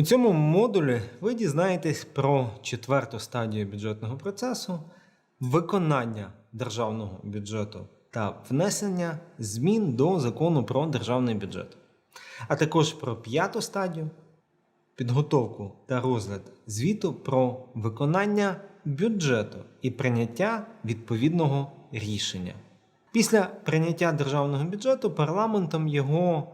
У цьому модулі ви дізнаєтесь про четверту стадію бюджетного процесу, виконання державного бюджету та внесення змін до закону про державний бюджет, а також про п'яту стадію підготовку та розгляд звіту про виконання бюджету і прийняття відповідного рішення. Після прийняття державного бюджету парламентом його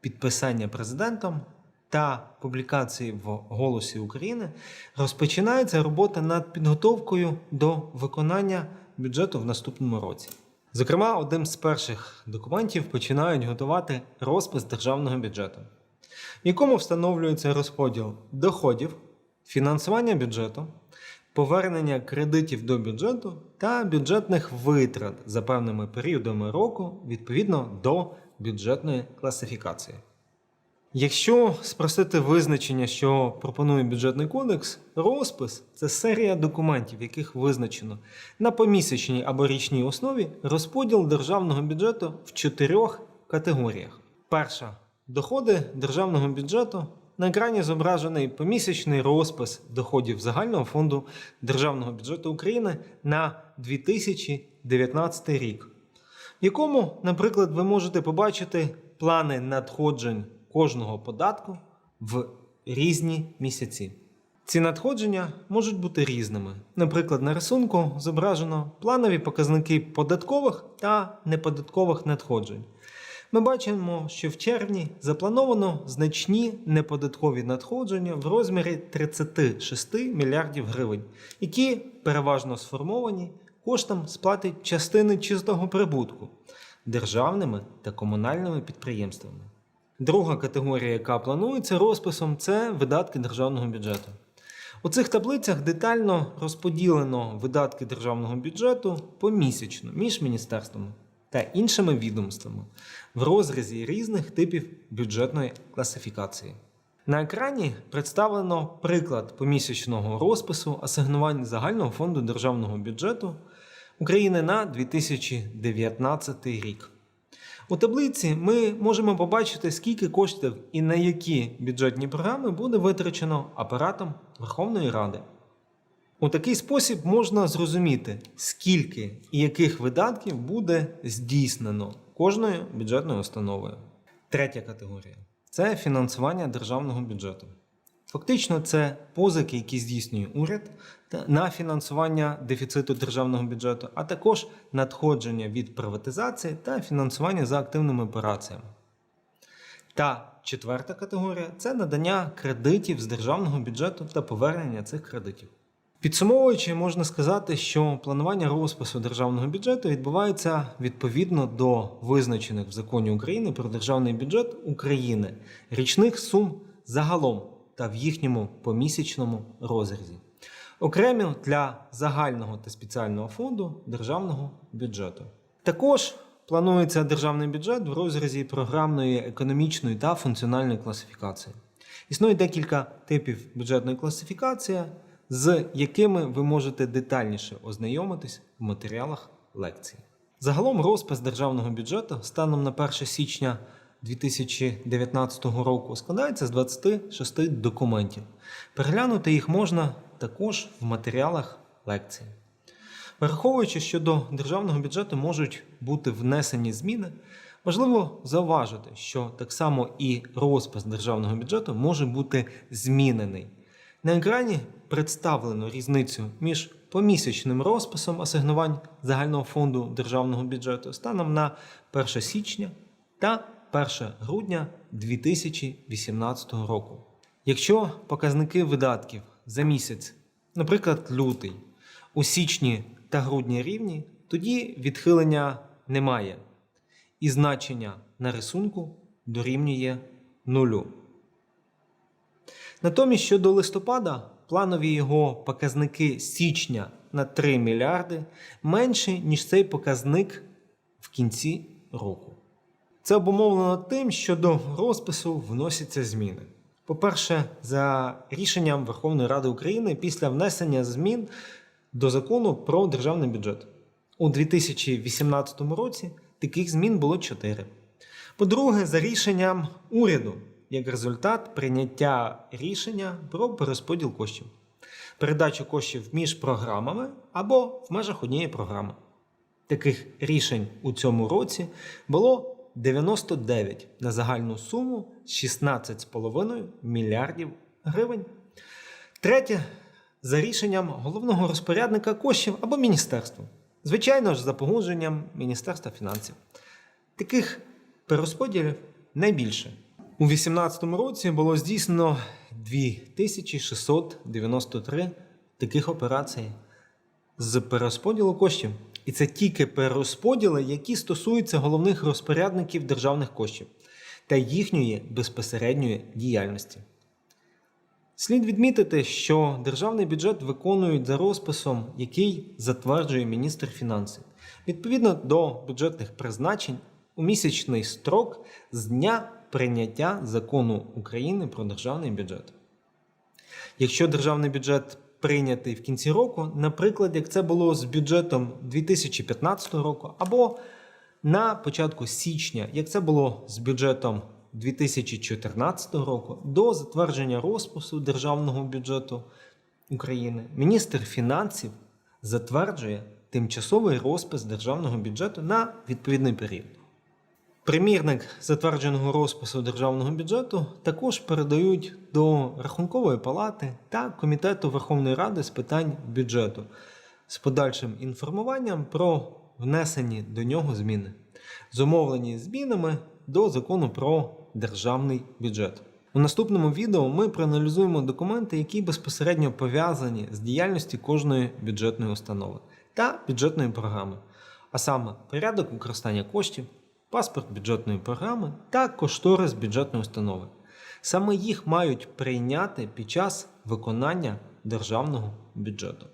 підписання президентом та публікації в Голосі України розпочинається робота над підготовкою до виконання бюджету в наступному році. Зокрема, одним з перших документів починають готувати розпис державного бюджету, в якому встановлюється розподіл доходів, фінансування бюджету, повернення кредитів до бюджету та бюджетних витрат за певними періодами року відповідно до бюджетної класифікації. Якщо спростити визначення, що пропонує бюджетний кодекс, розпис це серія документів, яких визначено на помісячній або річній основі розподіл державного бюджету в чотирьох категоріях. Перша доходи державного бюджету. На екрані зображений помісячний розпис доходів загального фонду Державного бюджету України на 2019 рік, в якому, наприклад, ви можете побачити плани надходжень кожного податку в різні місяці. Ці надходження можуть бути різними. Наприклад, на рисунку зображено планові показники податкових та неподаткових надходжень. Ми бачимо, що в червні заплановано значні неподаткові надходження в розмірі 36 мільярдів гривень, які переважно сформовані коштом сплати частини чистого прибутку державними та комунальними підприємствами. Друга категорія, яка планується розписом, це видатки державного бюджету. У цих таблицях детально розподілено видатки державного бюджету помісячно між міністерствами та іншими відомствами в розрізі різних типів бюджетної класифікації. На екрані представлено приклад помісячного розпису асигнувань загального фонду державного бюджету України на 2019 рік. У таблиці ми можемо побачити, скільки коштів і на які бюджетні програми буде витрачено апаратом Верховної Ради. У такий спосіб можна зрозуміти, скільки і яких видатків буде здійснено кожною бюджетною установою. Третя категорія це фінансування державного бюджету. Фактично, це позики, які здійснює уряд на фінансування дефіциту державного бюджету, а також надходження від приватизації та фінансування за активними операціями. Та четверта категорія це надання кредитів з державного бюджету та повернення цих кредитів. Підсумовуючи, можна сказати, що планування розпису державного бюджету відбувається відповідно до визначених в законі України про державний бюджет України річних сум загалом та в їхньому помісячному розрізі, окремі для загального та спеціального фонду державного бюджету. Також планується державний бюджет в розрізі програмної, економічної та функціональної класифікації. Існує декілька типів бюджетної класифікації, з якими ви можете детальніше ознайомитись в матеріалах лекції. Загалом розпис державного бюджету станом на 1 січня 2019 року складається з 26 документів. Переглянути їх можна також в матеріалах лекції. Враховуючи, що до державного бюджету можуть бути внесені зміни, важливо зауважити, що так само і розпис державного бюджету може бути змінений. На екрані представлено різницю між помісячним розписом асигнувань загального фонду державного бюджету станом на 1 січня та 1 грудня 2018 року. Якщо показники видатків за місяць, наприклад, лютий, у січні та грудні рівні, тоді відхилення немає, і значення на рисунку дорівнює нулю. Натомість щодо листопада, планові його показники січня на 3 мільярди менші, ніж цей показник в кінці року. Це обумовлено тим, що до розпису вносяться зміни. По-перше, за рішенням Верховної Ради України після внесення змін до закону про державний бюджет. У 2018 році таких змін було 4. По-друге, за рішенням уряду як результат прийняття рішення про перерозподіл коштів, передачу коштів між програмами або в межах однієї програми. Таких рішень у цьому році було 99 на загальну суму 16,5 мільярдів гривень. Третє за рішенням головного розпорядника коштів або міністерства. Звичайно ж, за погодженням Міністерства фінансів. Таких перерозподілів найбільше. У 2018 році було здійснено 2693 таких операцій з перерозподілу коштів. І це тільки перерозподіли, які стосуються головних розпорядників державних коштів та їхньої безпосередньої діяльності. Слід відмітити, що державний бюджет виконують за розписом, який затверджує міністр фінансів, відповідно до бюджетних призначень у місячний строк з дня прийняття закону України про державний бюджет. Якщо державний бюджет прийнятий в кінці року, наприклад, як це було з бюджетом 2015 року, або на початку січня, як це було з бюджетом 2014 року, до затвердження розпису державного бюджету України, міністр фінансів затверджує тимчасовий розпис державного бюджету на відповідний період. Примірник затвердженого розпису державного бюджету також передають до Рахункової палати та Комітету Верховної Ради з питань бюджету з подальшим інформуванням про внесені до нього зміни, зумовлені змінами до закону про державний бюджет. У наступному відео ми проаналізуємо документи, які безпосередньо пов'язані з діяльністю кожної бюджетної установи та бюджетної програми, а саме порядок використання коштів, паспорт бюджетної програми та кошторис бюджетної установи. Саме їх мають прийняти під час виконання державного бюджету.